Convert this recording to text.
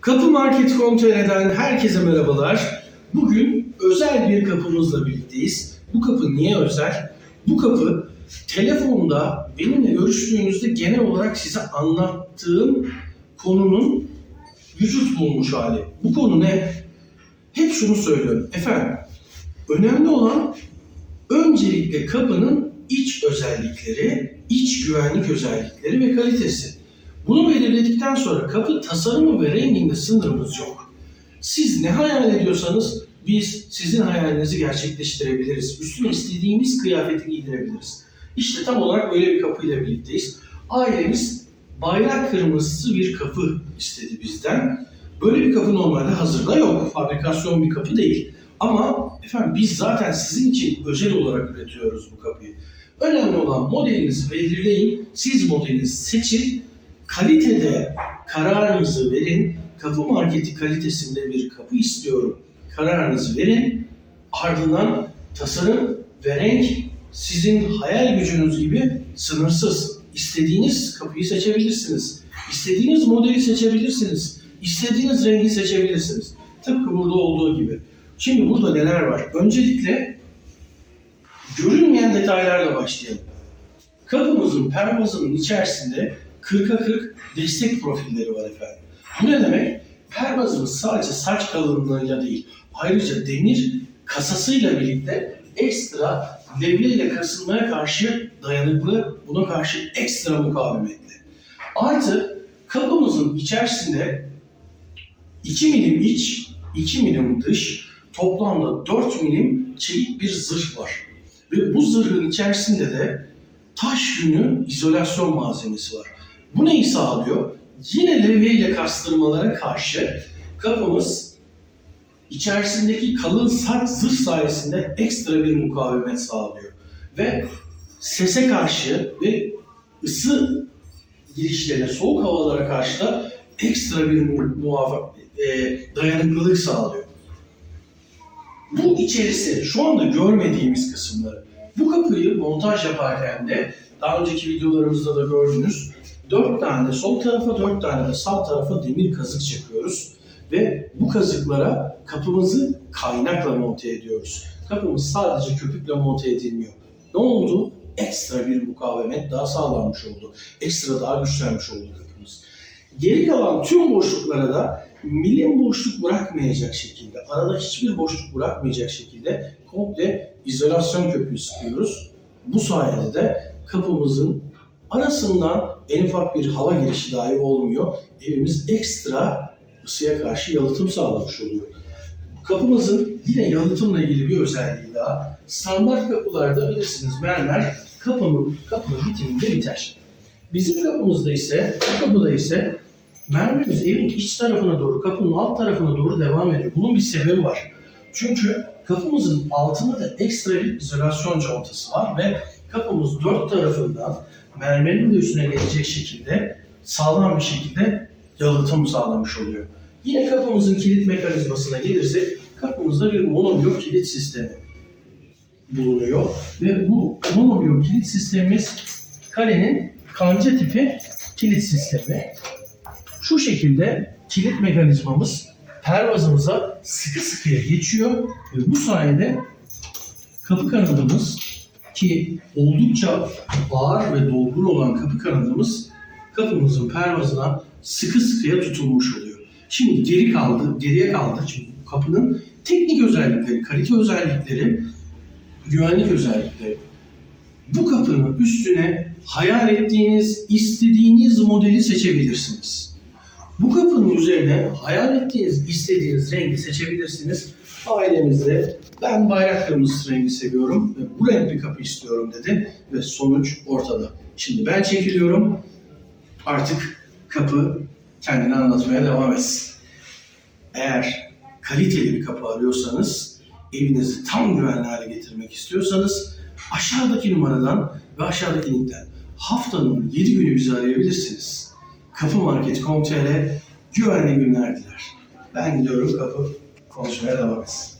Kapı Market Komtere'den herkese merhabalar. Bugün özel bir kapımızla birlikteyiz. Bu kapı niye özel? Bu kapı telefonda benimle görüştüğünüzde genel olarak size anlattığım konunun vücut bulmuş hali. Bu konu ne? Hep şunu söylüyorum. Efendim, önemli olan öncelikle kapının iç özellikleri, iç güvenlik özellikleri ve kalitesi. Bunu belirledikten sonra kapı tasarımı ve renginde sınırımız yok. Siz ne hayal ediyorsanız biz sizin hayalinizi gerçekleştirebiliriz. Üstüne istediğimiz kıyafeti giydirebiliriz. İşte tam olarak böyle bir kapıyla birlikteyiz. Ailemiz bayrak kırmızısı bir kapı istedi bizden. Böyle bir kapı normalde hazırda yok. Fabrikasyon bir kapı değil. Ama efendim biz zaten sizin için özel olarak üretiyoruz bu kapıyı. Önemli olan modelinizi belirleyin. Siz modelinizi seçin. Kalitede kararınızı verin. Kapı marketi kalitesinde bir kapı istiyorum. Kararınızı verin. Ardından tasarım ve renk sizin hayal gücünüz gibi sınırsız. İstediğiniz kapıyı seçebilirsiniz. İstediğiniz modeli seçebilirsiniz. İstediğiniz rengi seçebilirsiniz. Tıpkı burada olduğu gibi. Şimdi burada neler var? Öncelikle görünmeyen detaylarla başlayalım. Kapımızın pervazının içerisinde 40'a 40 destek profilleri var efendim. Bu ne demek? Pervazımız sadece saç kalınlığıyla değil, ayrıca demir kasasıyla birlikte ekstra levyeyle kasılmaya karşı dayanıklı, buna karşı ekstra mukavemetli. Artı kapımızın içerisinde 2 milim iç, 2 milim dış, toplamda 4 milim çelik bir zırh var. Ve bu zırhın içerisinde de taş yünü izolasyon malzemesi var. Bu neyi sağlıyor? Yine levye ile kastırmalara karşı kapımız içerisindeki kalın sert zırh sayesinde ekstra bir mukavemet sağlıyor. Ve sese karşı ve ısı girişlerine, soğuk havalara karşı da ekstra bir mu- muhafa- e, dayanıklılık sağlıyor. Bu içerisi şu anda görmediğimiz kısımları. Bu kapıyı montaj yaparken de daha önceki videolarımızda da gördünüz. Dört tane de sol tarafa, dört tane de sağ tarafa demir kazık çekiyoruz. Ve bu kazıklara kapımızı kaynakla monte ediyoruz. Kapımız sadece köpükle monte edilmiyor. Ne oldu? Ekstra bir mukavemet daha sağlanmış oldu. Ekstra daha güçlenmiş oldu kapımız. Geri kalan tüm boşluklara da milim boşluk bırakmayacak şekilde, arada hiçbir boşluk bırakmayacak şekilde komple izolasyon köpüğü sıkıyoruz. Bu sayede de kapımızın arasından en ufak bir hava girişi dahi olmuyor. Evimiz ekstra ısıya karşı yalıtım sağlamış oluyor. Kapımızın yine yalıtımla ilgili bir özelliği daha. Standart kapılarda bilirsiniz mermer kapının, kapının bitiminde biter. Bizim kapımızda ise, kapıda ise mermerimiz evin iç tarafına doğru, kapının alt tarafına doğru devam ediyor. Bunun bir sebebi var. Çünkü kapımızın altında da ekstra bir izolasyon contası var ve kapımız dört tarafından mermerin de üstüne gelecek şekilde sağlam bir şekilde yalıtım sağlamış oluyor. Yine kapımızın kilit mekanizmasına gelirsek kapımızda bir monoblok kilit sistemi bulunuyor ve bu monoblok kilit sistemimiz kalenin kanca tipi kilit sistemi. Şu şekilde kilit mekanizmamız pervazımıza sıkı sıkıya geçiyor ve bu sayede kapı kanadımız ki oldukça ağır ve dolgun olan kapı kanadımız kapımızın pervazına sıkı sıkıya tutulmuş oluyor. Şimdi geri kaldı, geriye kaldı. Şimdi kapının teknik özellikleri, kalite özellikleri, güvenlik özellikleri. Bu kapının üstüne hayal ettiğiniz, istediğiniz modeli seçebilirsiniz. Bu kapının üzerine hayal ettiğiniz, istediğiniz rengi seçebilirsiniz. Ailemizde ben bayrak kırmızısı rengi seviyorum ve bu renk bir kapı istiyorum dedi ve sonuç ortada. Şimdi ben çekiliyorum. Artık kapı kendini anlatmaya devam etsin. Eğer kaliteli bir kapı arıyorsanız, evinizi tam güvenli hale getirmek istiyorsanız aşağıdaki numaradan ve aşağıdaki linkten haftanın 7 günü bizi arayabilirsiniz. Kapı Market.com.tr güvenli günler diler. Ben gidiyorum kapı konuşmaya devam etsin.